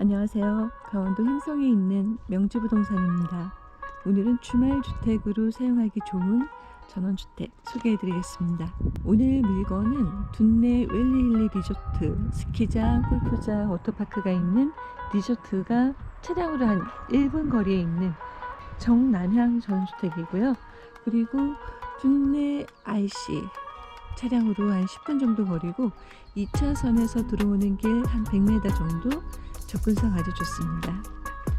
안녕하세요. 강원도 행성에 있는 명지부동산입니다. 오늘은 주말 주택으로 사용하기 좋은 전원주택 소개해드리겠습니다. 오늘 물건은 둔내 웰리힐리 리조트, 스키장, 골프장, 워터파크가 있는 리조트가 차량으로 한 1분 거리에 있는 정남향 전원주택이고요. 그리고 둔내 IC 차량으로 한 10분 정도 거리고 2차선에서 들어오는 길 한 100m 정도 접근성 아주 좋습니다.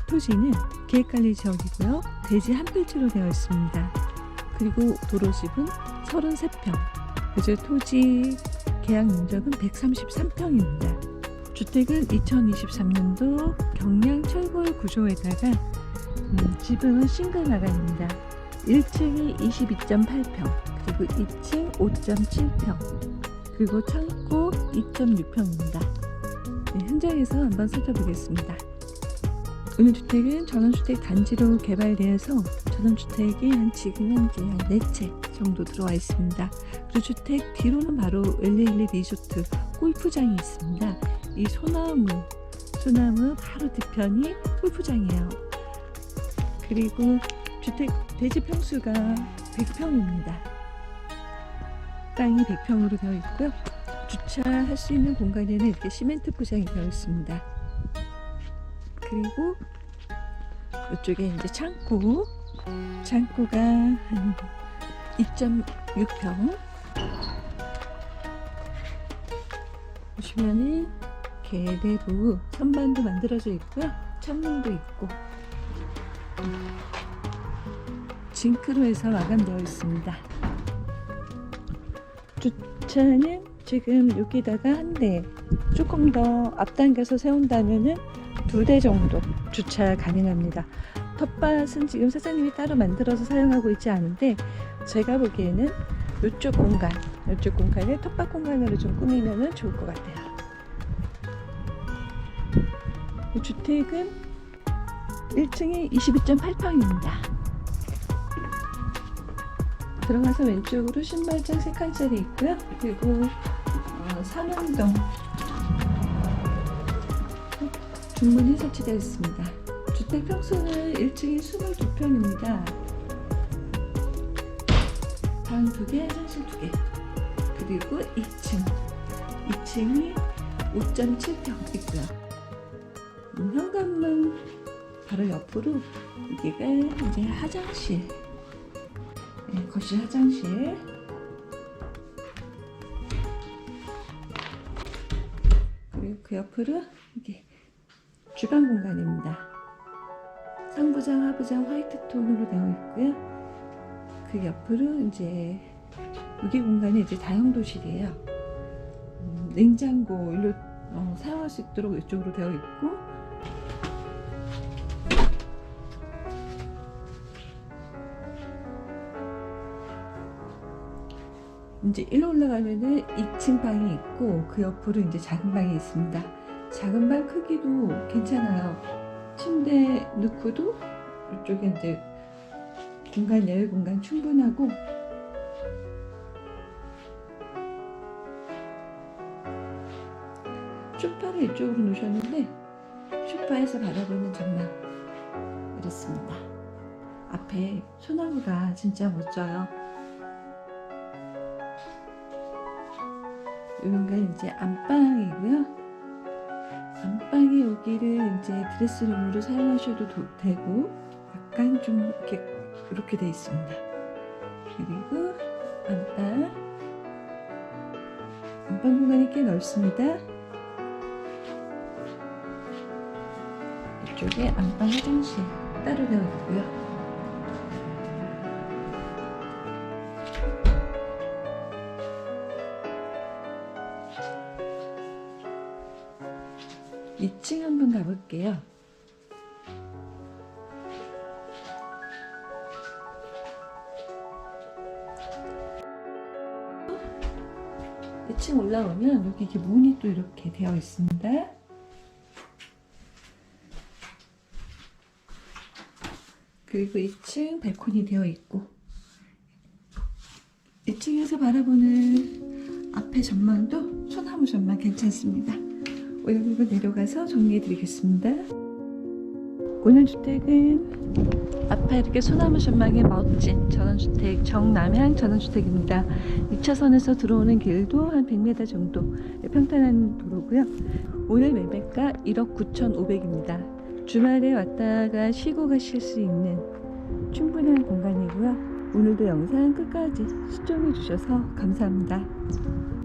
토지는 계획관리 지역이고요. 대지 한 필지로 되어 있습니다. 그리고 도로집은 33평. 그저 토지 계약 면적은 133평입니다. 주택은 2023년도 경량 철골 구조에다가 음, 지붕은 싱글 마감입니다. 1층이 22.8평, 그리고 2층 5.7평, 그리고 창고 2.6평입니다. 네, 현장에서 한번 살펴보겠습니다. 오늘 주택은 전원주택 단지로 개발되어서 전원주택이 한 지금 현재 한 4채 정도 들어와 있습니다. 그리고 주택 뒤로는 바로 웰리힐리 리조트 골프장이 있습니다. 이 소나무, 소나무 바로 뒤편이 골프장이에요. 그리고 주택 대지 평수가 100평입니다. 땅이 100평으로 되어 있고요. 주차할 수 있는 공간에는 이렇게 시멘트 포장이 되어 있습니다. 그리고 이쪽에 이제 창고, 창고가 한 2.6평. 보시면은 개대부 선반도 만들어져 있고요. 창문도 있고 징크로 해서 마감되어 있습니다. 주차는 지금 여기다가 한 대, 조금 더 앞당겨서 세운다면은 두 대 정도 주차 가능합니다. 텃밭은 지금 사장님이 따로 만들어서 사용하고 있지 않은데 제가 보기에는 이쪽 공간, 이쪽 공간을 텃밭 공간으로 좀 꾸미면 좋을 것 같아요. 이 주택은 1층이 22.8평입니다. 들어가서 왼쪽으로 신발장 3칸짜리 있고요. 그리고 어, 삼원동 중문이 설치되어 있습니다. 주택 평수는 1층이 22평입니다. 방 2개, 화장실 2개. 그리고 2층. 2층이 5.7평 있고요. 음, 현관문 바로 옆으로 여기가 이제 화장실. 네, 거실 화장실. 그 옆으로 이게 주방 공간입니다. 상부장, 하부장 화이트 톤으로 되어 있고요. 그 옆으로 이제 여기 공간이 이제 다용도실이에요. 음, 냉장고 일로 어, 사용할 수 있도록 이쪽으로 되어 있고 이제 일로 올라가면은 2층 방이 있고 그 옆으로 이제 작은 방이 있습니다. 작은 방 크기도 괜찮아요. 침대 넣고도 이쪽에 이제 공간 내외 공간 충분하고 쇼파를 이쪽으로 놓으셨는데 쇼파에서 바라보는 전망 이렇습니다. 앞에 소나무가 진짜 멋져요. 여기가 이제 안방이고요. 안방에 여기를 이제 드레스룸으로 사용하셔도 도- 되고 약간 좀 이렇게 이렇게 돼 있습니다. 그리고 안방 안방 공간이 꽤 넓습니다. 이쪽에 안방 화장실 따로 되어 있고요. 이층 한번 가볼게요. 이층 올라오면 여기 이렇게 문이 또 이렇게 되어 있습니다. 그리고 2층 발코니 되어 있고 2층에서 바라보는 앞에 전망도 소나무 전망 괜찮습니다. 여기로 내려가서 정리해 드리겠습니다. 오늘 주택은 앞에 이렇게 소나무 전망이 멋진 전원주택 정남향 전원주택입니다. 2차선에서 들어오는 길도 한 100m 정도 평탄한 도로고요. 오늘 매매가 1억 9,500입니다. 주말에 왔다가 쉬고 가실 수 있는 충분한 공간이고요. 오늘도 영상 끝까지 시청해 주셔서 감사합니다.